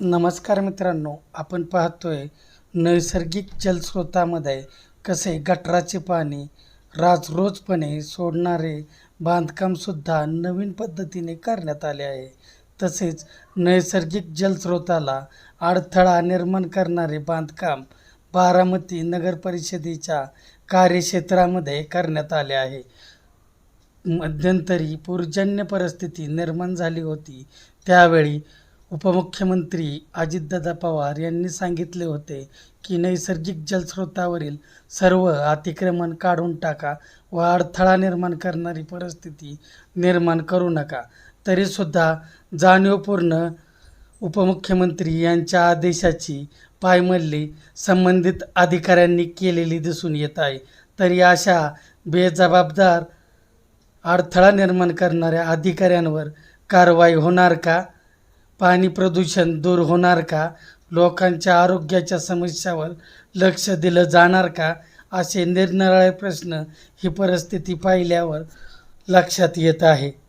नमस्कार मित्रांनो आपण पाहतोय नैसर्गिक जलस्रोतामध्ये कसे गटराचे पाणी राजरोजपणे सोडणारे बांधकामसुद्धा नवीन पद्धतीने करण्यात आले आहे. तसेच नैसर्गिक जलस्रोताला अडथळा निर्माण करणारे बांधकाम बारामती नगर परिषदेच्या कार्यक्षेत्रामध्ये करण्यात आले आहे. मध्यंतरी पूरजन्य परिस्थिती निर्माण झाली होती. त्यावेळी उपमुख्यमंत्री अजितदादा पवार यांनी सांगितले होते की नैसर्गिक जलस्रोतावरील सर्व अतिक्रमण काढून टाका व अडथळा निर्माण करणारी परिस्थिती निर्माण करू नका. तरीसुद्धा जाणीवपूर्ण उपमुख्यमंत्री यांच्या आदेशाची पायमल्ली संबंधित अधिकाऱ्यांनी केलेली दिसून येत आहे. तरी अशा बेजबाबदार अडथळा निर्माण करणाऱ्या अधिकाऱ्यांवर कारवाई होणार का? पाणी प्रदूषण दूर होणार का? लोकांच्या आरोग्याच्या समस्यावर लक्ष दिलं जाणार का? असे निरनिराळे प्रश्न ही परिस्थिती पाहिल्यावर लक्षात येत आहे.